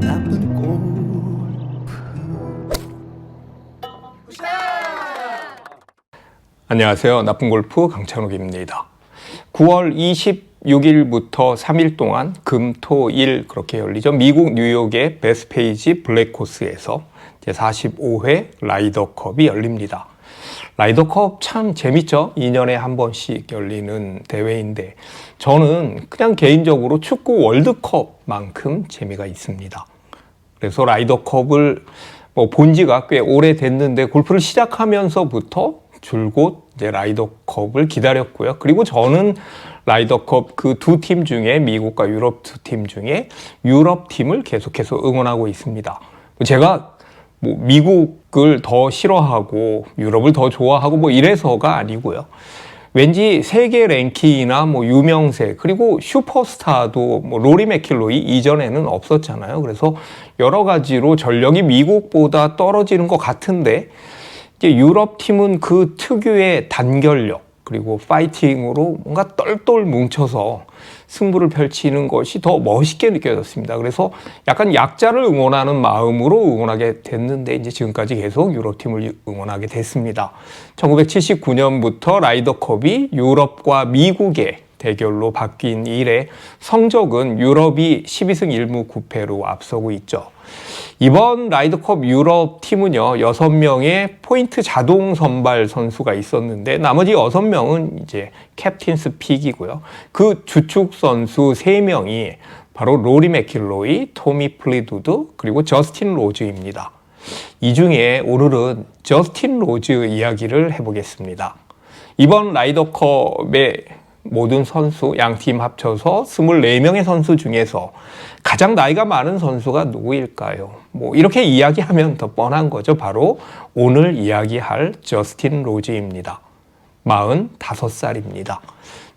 나쁜 골프 안녕하세요. 나쁜 골프 강찬욱입니다. 9월 26일부터 3일 동안 금, 토, 일 그렇게 열리죠. 미국 뉴욕의 베스페이지 블랙코스에서 제 45회 라이더컵이 열립니다. 라이더컵 참 재밌죠? 2년에 한 번씩 열리는 대회인데 저는 그냥 개인적으로 축구 월드컵만큼 재미가 있습니다. 그래서 라이더컵을 뭐 본 지가 꽤 오래 됐는데 골프를 시작하면서부터 줄곧 이제 라이더컵을 기다렸고요. 그리고 저는 라이더컵 그 두 팀 중에 미국과 유럽 두 팀 중에 유럽 팀을 계속해서 응원하고 있습니다. 제가 뭐 미국을 더 싫어하고 유럽을 더 좋아하고 뭐 이래서가 아니고요. 왠지 세계 랭킹이나 뭐 유명세 그리고 슈퍼스타도 뭐 로리 맥킬로이 이전에는 없었잖아요. 그래서 여러 가지로 전력이 미국보다 떨어지는 것 같은데 이제 유럽 팀은 그 특유의 단결력 그리고 파이팅으로 뭔가 똘똘 뭉쳐서 승부를 펼치는 것이 더 멋있게 느껴졌습니다. 그래서 약간 약자를 응원하는 마음으로 응원하게 됐는데 이제 지금까지 계속 유럽 팀을 응원하게 됐습니다. 1979년부터 라이더컵이 유럽과 미국의 대결로 바뀐 이래 성적은 유럽이 12승 1무 9패로 앞서고 있죠. 이번 라이드컵 유럽 팀은요, 6명의 포인트 자동 선발 선수가 있었는데, 나머지 6명은 이제 캡틴스 픽이고요. 그 주축 선수 3명이 바로 로리 맥킬로이, 토미 플리두드, 그리고 저스틴 로즈입니다. 이 중에 오늘은 저스틴 로즈 이야기를 해보겠습니다. 이번 라이더컵의 모든 선수, 양 팀 합쳐서 24명의 선수 중에서 가장 나이가 많은 선수가 누구일까요? 뭐, 이렇게 이야기하면 더 뻔한 거죠. 바로 오늘 이야기할 저스틴 로즈입니다. 45살입니다.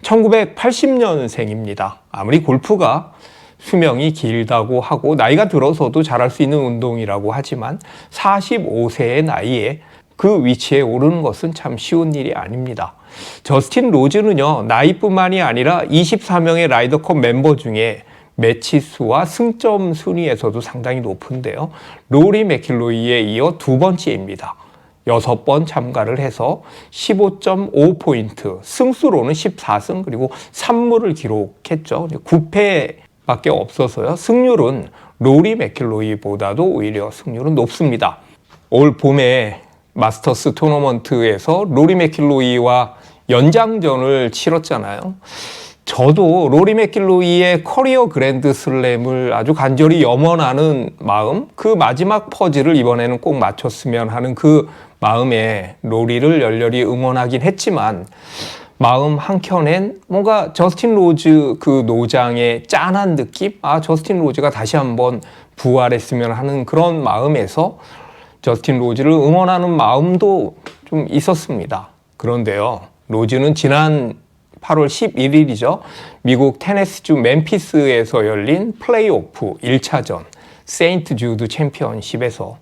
1980년생입니다. 아무리 골프가 수명이 길다고 하고 나이가 들어서도 잘할 수 있는 운동이라고 하지만 45세의 나이에 그 위치에 오르는 것은 참 쉬운 일이 아닙니다. 저스틴 로즈는요, 나이뿐만이 아니라 24명의 라이더컵 멤버 중에 매치 수와 승점 순위에서도 상당히 높은데요. 로리 맥킬로이에 이어 두 번째입니다. 여섯 번 참가를 해서 15.5포인트, 승수로는 14승, 그리고 3무를 기록했죠. 9패밖에 없어서요. 승률은 로리 맥킬로이보다도 오히려 승률은 높습니다. 올 봄에 마스터스 토너먼트에서 로리 맥킬로이와 연장전을 치렀잖아요. 저도 로리 맥킬로이의 커리어 그랜드 슬램을 아주 간절히 염원하는 마음, 그 마지막 퍼즐을 이번에는 꼭 맞췄으면 하는 그 마음에 로리를 열렬히 응원하긴 했지만 마음 한켠엔 뭔가 저스틴 로즈 그 노장의 짠한 느낌? 아, 저스틴 로즈가 다시 한번 부활했으면 하는 그런 마음에서 저스틴 로즈를 응원하는 마음도 좀 있었습니다. 그런데요, 로즈는 지난 8월 11일이죠. 미국 테네시주 멤피스에서 열린 플레이오프 1차전 세인트 주드 챔피언십에서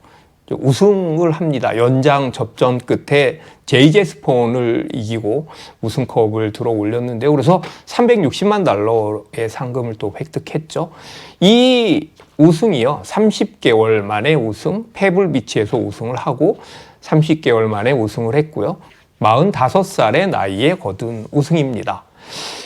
우승을 합니다. 연장 접전 끝에 제이제 스폰을 이기고 우승컵을 들어 올렸는데 그래서 360만 달러의 상금을 또 획득했죠. 이 우승이요. 30개월 만에 우승, 페블비치에서 우승을 하고 30개월 만에 우승을 했고요. 45살의 나이에 거둔 우승입니다.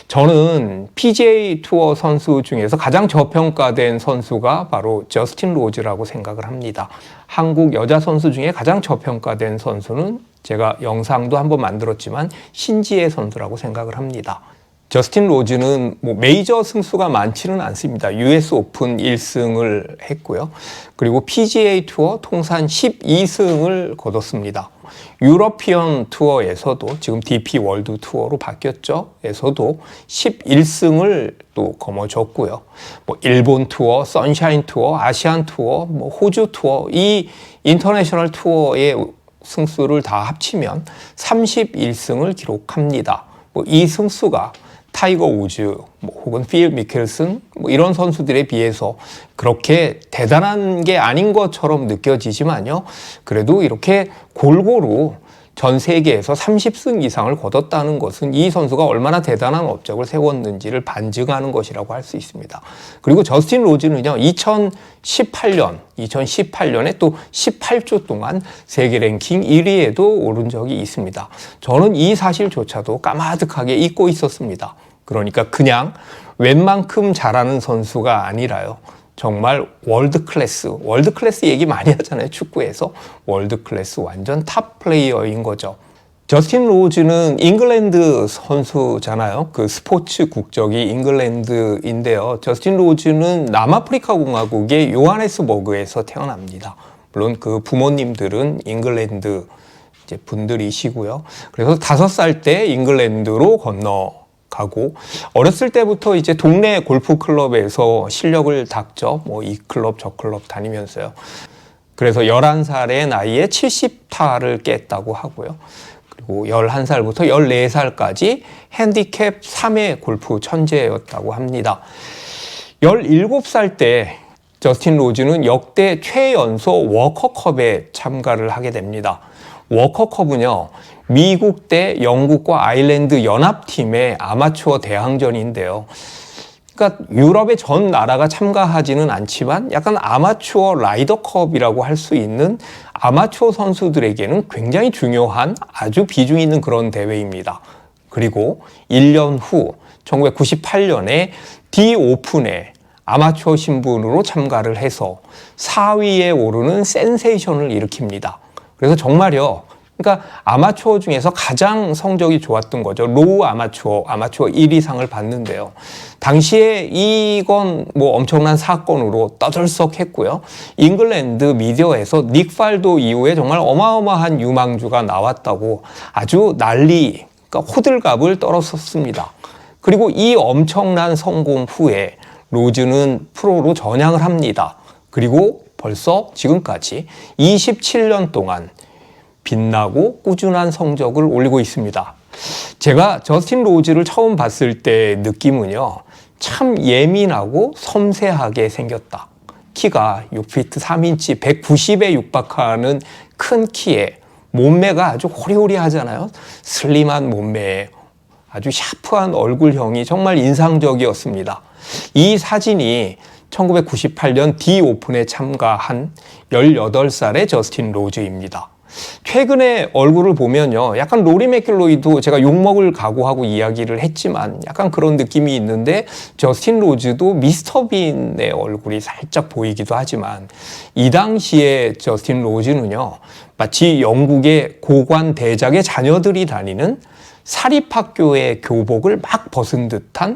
저는 PGA 투어 선수 중에서 가장 저평가된 선수가 바로 저스틴 로즈라고 생각을 합니다. 한국 여자 선수 중에 가장 저평가된 선수는 제가 영상도 한번 만들었지만 신지혜 선수라고 생각을 합니다. 저스틴 로즈는 뭐 메이저 승수가 많지는 않습니다. US 오픈 1승을 했고요. 그리고 PGA 투어 통산 12승을 거뒀습니다. 유러피언 투어에서도 지금 DP 월드 투어로 바뀌었죠. 에서도 11승을 또 거머쥐었고요. 뭐 일본 투어, 선샤인 투어, 아시안 투어, 뭐 호주 투어 이 인터내셔널 투어의 승수를 다 합치면 31승을 기록합니다. 뭐 이 승수가 타이거 우즈 뭐 혹은 필 미켈슨 뭐 이런 선수들에 비해서 그렇게 대단한 게 아닌 것처럼 느껴지지만요. 그래도 이렇게 골고루 전 세계에서 30승 이상을 거뒀다는 것은 이 선수가 얼마나 대단한 업적을 세웠는지를 반증하는 것이라고 할 수 있습니다. 그리고 저스틴 로즈는요, 2018년, 2018년에 또 18주 동안 세계 랭킹 1위에도 오른 적이 있습니다. 저는 이 사실조차도 까마득하게 잊고 있었습니다. 그러니까 그냥 웬만큼 잘하는 선수가 아니라요. 정말 월드 클래스, 월드 클래스 얘기 많이 하잖아요. 축구에서. 월드 클래스 완전 탑 플레이어인 거죠. 저스틴 로즈는 잉글랜드 선수잖아요. 그 스포츠 국적이 잉글랜드인데요. 저스틴 로즈는 남아프리카 공화국의 요하네스버그에서 태어납니다. 물론 그 부모님들은 잉글랜드 분들이시고요. 그래서 다섯 살 때 잉글랜드로 건너 가고 어렸을 때부터 이제 동네 골프 클럽에서 실력을 닦죠. 뭐 이 클럽 저 클럽 다니면서요. 그래서 11살의 나이에 70타를 깼다고 하고요. 그리고 11살부터 14살까지 핸디캡 3회 골프 천재였다고 합니다. 17살 때 저스틴 로즈는 역대 최연소 워커컵에 참가를 하게 됩니다. 워커컵은요, 미국 대 영국과 아일랜드 연합팀의 아마추어 대항전인데요. 그러니까 유럽의 전 나라가 참가하지는 않지만 약간 아마추어 라이더컵이라고 할 수 있는 아마추어 선수들에게는 굉장히 중요한 아주 비중 있는 그런 대회입니다. 그리고 1년 후 1998년에 디 오픈에 아마추어 신분으로 참가를 해서 4위에 오르는 센세이션을 일으킵니다. 그래서 정말요. 그러니까 아마추어 중에서 가장 성적이 좋았던 거죠. 로우 아마추어, 아마추어 1위상을 받는데요. 당시에 이건 뭐 엄청난 사건으로 떠들썩했고요. 잉글랜드 미디어에서 닉 팔도 이후에 정말 어마어마한 유망주가 나왔다고 아주 난리, 그러니까 호들갑을 떨었었습니다. 그리고 이 엄청난 성공 후에 로즈는 프로로 전향을 합니다. 그리고 벌써 지금까지 27년 동안 빛나고 꾸준한 성적을 올리고 있습니다. 제가 저스틴 로즈를 처음 봤을 때 느낌은요, 참 예민하고 섬세하게 생겼다. 키가 6피트 3인치 190에 육박하는 큰 키에 몸매가 아주 호리호리하잖아요. 슬림한 몸매에 아주 샤프한 얼굴형이 정말 인상적이었습니다. 이 사진이 1998년 디 오픈에 참가한 18살의 저스틴 로즈입니다. 최근에 얼굴을 보면요. 약간 로리 맥길로이도 제가 욕먹을 각오하고 이야기를 했지만 약간 그런 느낌이 있는데 저스틴 로즈도 미스터 빈의 얼굴이 살짝 보이기도 하지만 이 당시에 저스틴 로즈는요. 마치 영국의 고관 대작의 자녀들이 다니는 사립학교의 교복을 막 벗은 듯한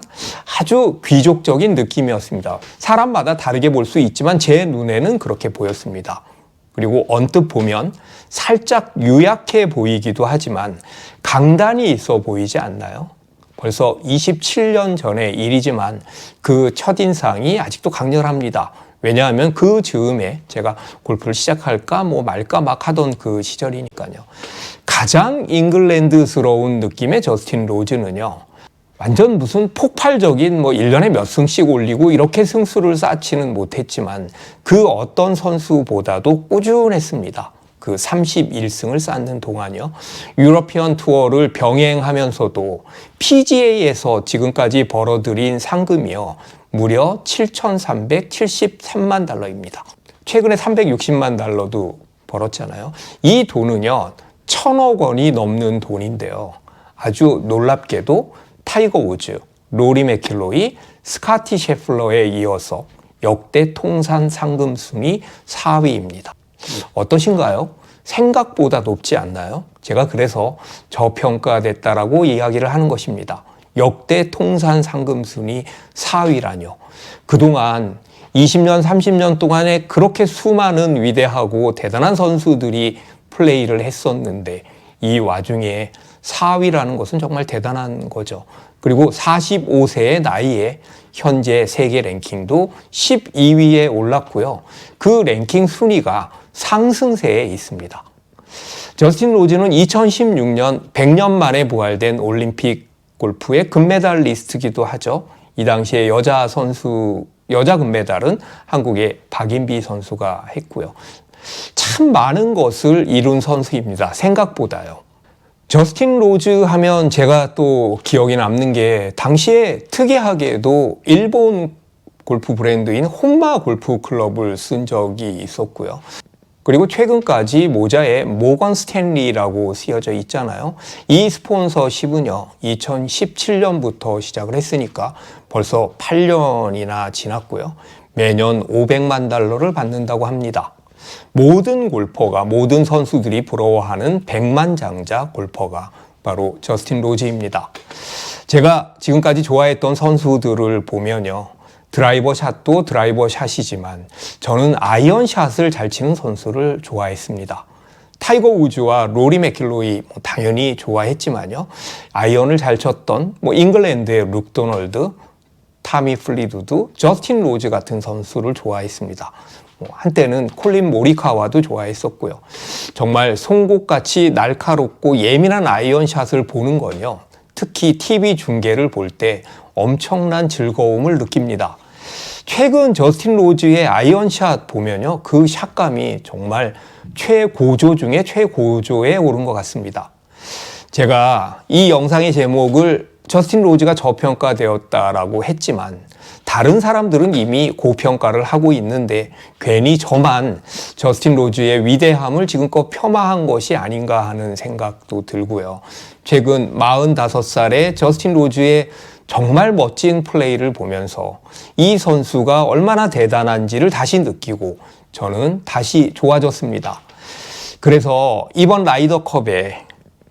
아주 귀족적인 느낌이었습니다. 사람마다 다르게 볼 수 있지만 제 눈에는 그렇게 보였습니다. 그리고 언뜻 보면 살짝 유약해 보이기도 하지만 강단이 있어 보이지 않나요? 벌써 27년 전의 일이지만 그 첫인상이 아직도 강렬합니다. 왜냐하면 그 즈음에 제가 골프를 시작할까 뭐 말까 막 하던 그 시절이니까요. 가장 잉글랜드스러운 느낌의 저스틴 로즈는요. 완전 무슨 폭발적인 뭐 1년에 몇 승씩 올리고 이렇게 승수를 쌓지는 못했지만 그 어떤 선수보다도 꾸준했습니다. 그 31승을 쌓는 동안요. 유러피언 투어를 병행하면서도 PGA에서 지금까지 벌어들인 상금이요. 무려 7,373만 달러입니다. 최근에 360만 달러도 벌었잖아요. 이 돈은요. 천억 원이 넘는 돈인데요. 아주 놀랍게도 타이거 우즈, 로리 맥킬로이, 스카티 셰플러에 이어서 역대 통산 상금 순위 4위입니다. 어떠신가요? 생각보다 높지 않나요? 제가 그래서 저평가됐다라고 이야기를 하는 것입니다. 역대 통산 상금 순위 4위라뇨. 그동안 20년, 30년 동안에 그렇게 수많은 위대하고 대단한 선수들이 플레이를 했었는데 이 와중에 4위라는 것은 정말 대단한 거죠. 그리고 45세의 나이에 현재 세계 랭킹도 12위에 올랐고요. 그 랭킹 순위가 상승세에 있습니다. 저스틴 로즈는 2016년 100년 만에 부활된 올림픽 골프의 금메달리스트기도 하죠. 이 당시에 여자 선수, 여자 금메달은 한국의 박인비 선수가 했고요. 참 많은 것을 이룬 선수입니다. 생각보다요. 저스틴 로즈 하면 제가 또 기억에 남는 게 당시에 특이하게도 일본 골프 브랜드인 혼마 골프 클럽을 쓴 적이 있었고요. 그리고 최근까지 모자에 모건 스탠리라고 쓰여져 있잖아요. 이 스폰서십은요, 2017년부터 시작을 했으니까 벌써 8년이나 지났고요. 매년 500만 달러를 받는다고 합니다. 모든 골퍼가, 모든 선수들이 부러워하는 100만 장자 골퍼가 바로 저스틴 로즈입니다. 제가 지금까지 좋아했던 선수들을 보면요. 드라이버 샷도 드라이버 샷이지만 저는 아이언 샷을 잘 치는 선수를 좋아했습니다. 타이거 우즈와 로리 맥킬로이 뭐 당연히 좋아했지만요. 아이언을 잘 쳤던 뭐 잉글랜드의 룩 도널드, 타미 플리두드, 저스틴 로즈 같은 선수를 좋아했습니다. 뭐 한때는 콜린 모리카와도 좋아했었고요. 정말 송곳같이 날카롭고 예민한 아이언샷을 보는 건요. 특히 TV 중계를 볼 때 엄청난 즐거움을 느낍니다. 최근 저스틴 로즈의 아이언샷 보면요. 그 샷감이 정말 최고조 중에 최고조에 오른 것 같습니다. 제가 이 영상의 제목을 저스틴 로즈가 저평가되었다라고 했지만 다른 사람들은 이미 고평가를 하고 있는데 괜히 저만 저스틴 로즈의 위대함을 지금껏 폄하한 것이 아닌가 하는 생각도 들고요. 최근 45살의 저스틴 로즈의 정말 멋진 플레이를 보면서 이 선수가 얼마나 대단한지를 다시 느끼고 저는 다시 좋아졌습니다. 그래서 이번 라이더컵에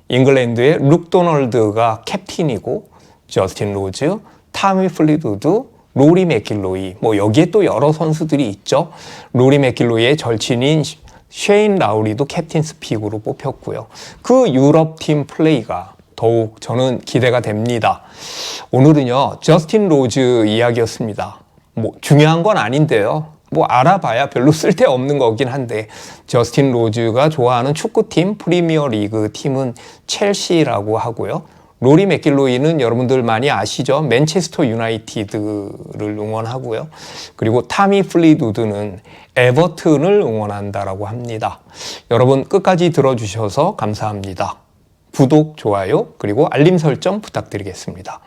잉글랜드의 룩 도널드가 캡틴이고 저스틴 로즈, 타미 플리두드, 로리 맥길로이 뭐 여기에 또 여러 선수들이 있죠. 로리 맥길로이의 절친인 쉐인 라우리도 캡틴 스픽으로 뽑혔고요. 그 유럽 팀 플레이가 더욱 저는 기대가 됩니다. 오늘은요 저스틴 로즈 이야기였습니다. 뭐 중요한 건 아닌데요. 뭐 알아봐야 별로 쓸데없는 거긴 한데 저스틴 로즈가 좋아하는 축구팀 프리미어 리그 팀은 첼시라고 하고요. 로리 맥길로이는 여러분들 많이 아시죠? 맨체스터 유나이티드를 응원하고요. 그리고 타미 플리두드는 에버튼을 응원한다라고 합니다. 여러분 끝까지 들어주셔서 감사합니다. 구독, 좋아요, 그리고 알림 설정 부탁드리겠습니다.